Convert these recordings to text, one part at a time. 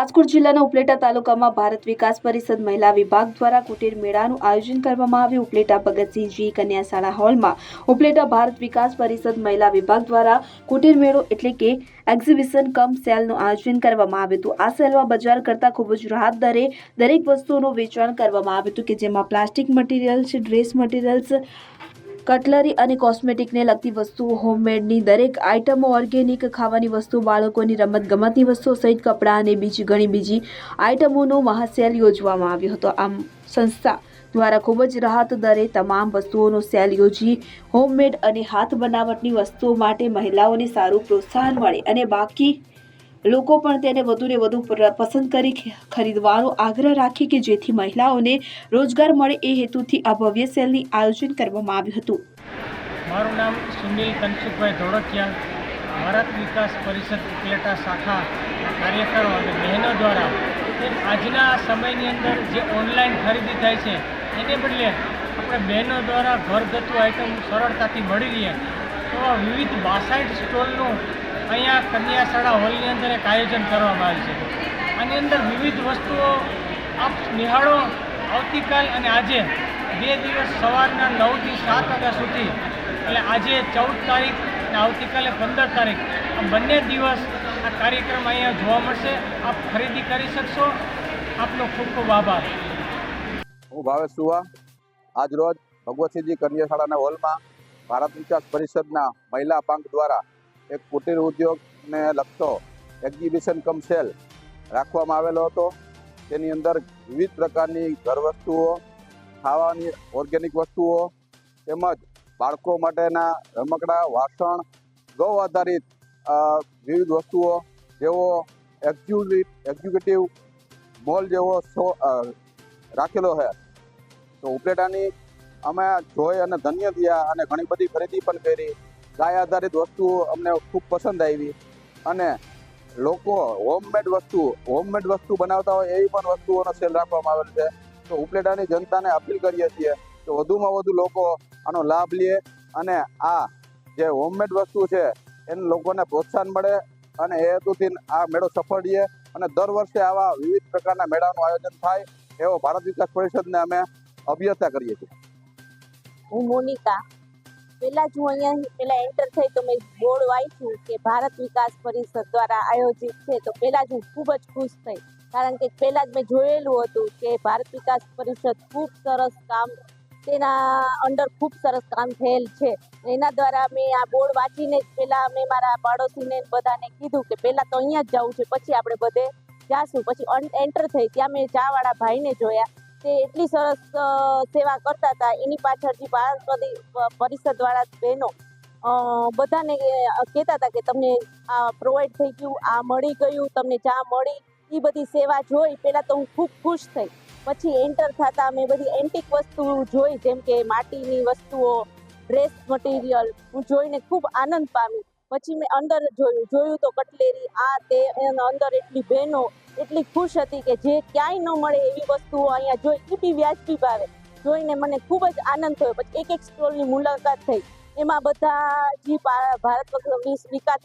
રાજકોટ જિલ્લાના ઉપલેટા તાલુકામાં ભારત વિકાસ પરિષદ મહિલા વિભાગ દ્વારા કુટીર મેળાનું આયોજન કરવામાં આવ્યું. ઉપલેટા ભગતસિંહજી કન્યા શાળા હોલમાં ઉપલેટા ભારત વિકાસ પરિષદ મહિલા વિભાગ દ્વારા કુટીર મેળો એટલે કે એક્ઝિબિશન કમ સેલનું આયોજન કરવામાં આવ્યું હતું. આ સેલમાં બજાર કરતાં ખૂબ જ રાહત દરે દરેક વસ્તુઓનું વેચાણ કરવામાં આવ્યું હતું કે જેમાં plastic materials, dress materials cutlery અને કોસ્મેટિકને લગતી વસ્તુઓ હોમમેડની દરેક આઇટમો ઓર્ગેનિક ખાવાની વસ્તુઓ બાળકોની રમત ગમતની વસ્તુઓ સહિત કપડાં અને બીજી ઘણી બીજી આઇટમોનો મહાસેલ યોજવામાં આવ્યો હતો. આમ સંસ્થા દ્વારા ખૂબ જ રાહત દરે તમામ વસ્તુઓનો સેલ યોજી, હોમમેડ અને હાથ બનાવટની વસ્તુઓ માટે મહિલાઓને સારું પ્રોત્સાહન મળે અને બાકી લોકો પણ તેને વધુને વધુ પસંદ કરી ખરીદવાનો આગ્રહ રાખે કે જેથી મહિલાઓને રોજગાર મળે એ હેતુથી આ ભવ્ય સેલની આયોજન કરવામાં આવ્યું હતું. મારું નામ સુનિલ કનસુખભાઈ ધોળકિયા, ભારત વિકાસ પરિષદ ઉપલેટા શાખા કાર્યકરો અને બહેનો દ્વારા આજના સમયની અંદર જે ઓનલાઈન ખરીદી થાય છે, એને બદલે આપણે બહેનો દ્વારા ઘરગથ્થુ આઇટમ સરળતાથી મળી રહીએ તો વિવિધ બાસાઇડ સ્ટોલનું અહીંયા કન્યાશાળા હોલની અંદર એક આયોજન કરવામાં આવ્યું છે. આની અંદર વિવિધ વસ્તુઓ આપ નિહાળો. આવતીકાલ અને આજે બે દિવસ સવારના નવથી સાત વાગ્યા સુધી, એટલે આજે ચૌદ તારીખ અને આવતીકાલે પંદર તારીખ આ બંને દિવસ આ કાર્યક્રમ અહીંયા જોવા મળશે. આપ ખરીદી કરી શકશો. આપનો ખૂબ ખૂબ આભાર. હું ભાવેશ સુવા. આજ રોજ ભગવતસિંહજી કન્યાશાળાના હોલમાં ભારત વિકાસ પરિષદના મહિલા પાંખ દ્વારા એક કુટીર ઉદ્યોગને લગતો એક્ઝિબિશન કમ સેલ રાખવામાં આવેલો હતો. તેની અંદર વિવિધ પ્રકારની ઘર વસ્તુઓ ખાવાની ઓર્ગેનિક વસ્તુઓ તેમજ બાળકો માટેના રમકડા, વાસણ, ગૌ આધારિત વિવિધ વસ્તુઓ જેવો એક્ઝ્યુટિવ એક્ઝિક્યુટિવ મોલ જેવો શો રાખેલો છે. તો ઉપલેટાની અમે જોઈ અને ધન્ય થયા અને ઘણી બધી ખરીદી પણ કરી. ગાય આધારિત વસ્તુઓ અમને ખૂબ પસંદ આવી. અને લોકો હોમમેડ વસ્તુ હોમમેડ વસ્તુ બનાવતા હોય એવી પણ વસ્તુઓનો સેલ રાખવામાં આવેલ છે. તો ઉપલેટાની જનતાને અપીલ કરીએ છીએ કે વધુમાં વધુ લોકો આનો લાભ લે અને આ જે હોમમેડ વસ્તુ છે, એને લોકોને પ્રોત્સાહન મળે અને એ હેતુથી આ મેળો સફળ રહે અને દર વર્ષે આવા વિવિધ પ્રકારના મેળાનું આયોજન થાય એવો ભારત વિકાસ પરિષદને અમે અભ્યર્થના કરીએ છીએ. હું મોનિકા. પહેલા જ હું અહીંયા પહેલા એન્ટર થઈ તો મેં બોર્ડ વાંચ્યું કે ભારત વિકાસ પરિષદ દ્વારા આયોજિત છે. તો પહેલા જ હું ખૂબ જ ખુશ થઈ. કારણ કે પહેલા જ મેં જોયેલું હતું કે ભારત વિકાસ પરિષદ ખૂબ સરસ કામ, તેના અંડર ખૂબ સરસ કામ થયેલ છે. એના દ્વારા મેં આ બોર્ડ વાંચીને જ પહેલાં મેં મારા પાડોશીને બધાને કીધું કે પહેલાં તો અહીંયા જ જવું છે, પછી આપણે બધે જાશું. પછી એન્ટર થઈ, ત્યાં મેં ચાવાળા ભાઈને જોયા. તે એટલી સરસ સેવા કરતા હતા. એની પાછળથી જે ભારત વાળા બહેનો બધાને કહેતા હતા કે તમને આ પ્રોવાઈડ થઈ ગયું, આ મળી ગયું, તમને ચા મળી, એ બધી સેવા જોઈ. પહેલાં તો હું ખૂબ ખુશ થઈ. પછી એન્ટર થતાં મેં બધી એન્ટિક વસ્તુ જોઈ, જેમ કે માટીની વસ્તુઓ ડ્રેસ મટીરિયલ હું જોઈને ખૂબ આનંદ પામી. પછી મેં અંદર જોયું જોયું તો કટલેરી, આ, તે અંદર એટલી બહેનો એટલી ખુશ હતી કે જે ક્યાંય ન મળે એવી વસ્તુઓ અહીંયા જોઈ એ વ્યાજબી ભાવે. જોઈને મને ખૂબ જ આનંદ થયો. પછી એક એક સ્ટોલની મુલાકાત થઈ. એમાં બધા જે ભારત વિકાસ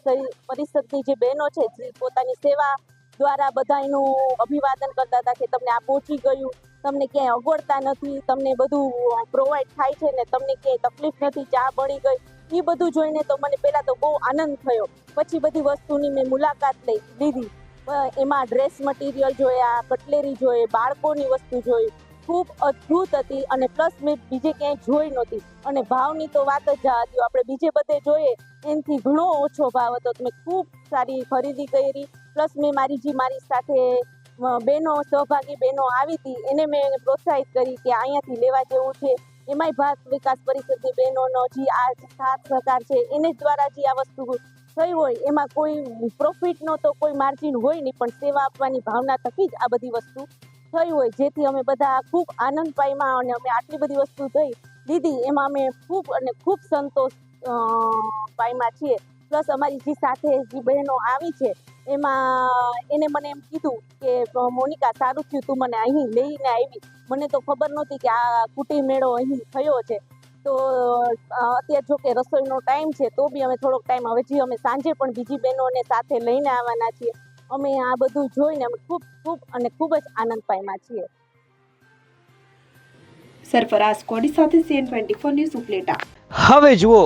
પરિષદની જે બહેનો છે, જે પોતાની સેવા દ્વારા બધા એનું અભિવાદન કરતા હતા કે તમને આ પહોંચી ગયું. તમને ક્યાંય અગવડતા નથી. તમને બધું પ્રોવાઈડ થાય છે ને તમને ક્યાંય તકલીફ નથી. ચા બળી ગઈ. એ બધું જોઈને તો મને પહેલાં તો બહુ આનંદ થયો. પછી બધી વસ્તુની મેં મુલાકાત લઈ લીધી. એમાં ડ્રેસ મટીરિયલ જોયા કટલેરી જોઈએ, બાળકોની વસ્તુ જોઈ ખૂબ અદ્ભુત હતી અને પ્લસ મેં બીજે ક્યાંય જોઈ નહોતી. અને ભાવની તો વાત જ જવા દ્યો આપણે બીજે બધે જોઈએ, એનાથી ઘણો ઓછો ભાવ હતો. મેં ખૂબ સારી ખરીદી કરી. પ્લસ મેં મારી જે મારી સાથે બહેનો, સહભાગી બહેનો આવી હતી, એને મેં પ્રોત્સાહિત કરી કે અહીંયાથી લેવા જેવું છે. એમાંય ભારત વિકાસ પરિષદની બહેનોનો જે આ સાથ સહકાર છે, એને જ દ્વારા જે આ વસ્તુ થઈ હોય, એમાં કોઈ પ્રોફિટનો તો કોઈ માર્જિન હોય નહીં, પણ સેવા આપવાની ભાવના થકી જ આ બધી વસ્તુ થઈ હોય. જેથી અમે બધા ખૂબ આનંદ પામ્યા અને અમે આટલી બધી વસ્તુ થઈ. લીધી એમાં અમે ખૂબ અને ખૂબ સંતોષ પામ્યા છીએ. પ્લસ અમારી જે સાથે જે બહેનો આવી છે, એમાં એને મને એમ કીધું કે મોનિકા, સારું થયું તું મને અહીં લઈને આવી. મને તો ખબર નહોતી કે આ કુટી મેળો અહીં થયો છે. તો અત્યારે જો કે રસોઈનો ટાઈમ છે તો બી અમે થોડોક ટાઈમ હવે જે અમે સાંજે પણ બીજી બહેનોને સાથે લઈને આવવાના છીએ. અમે આ બધું જોઈને અમે ખૂબ ખૂબ અને ખૂબ જ આનંદ પામ્યા છીએ. સરફરાઝ કોડી સાથે CN twenty four news Upleta. હવે જુઓ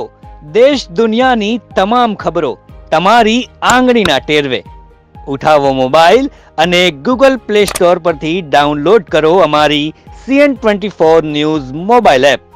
દેશ દુનિયાની તમામ ખબરો તમારી આંગળીના ટેરવે. ઉઠાવો મોબાઈલ અને ગૂગલ પ્લે સ્ટોર પરથી ડાઉનલોડ કરો અમારી CN twenty four news mobile app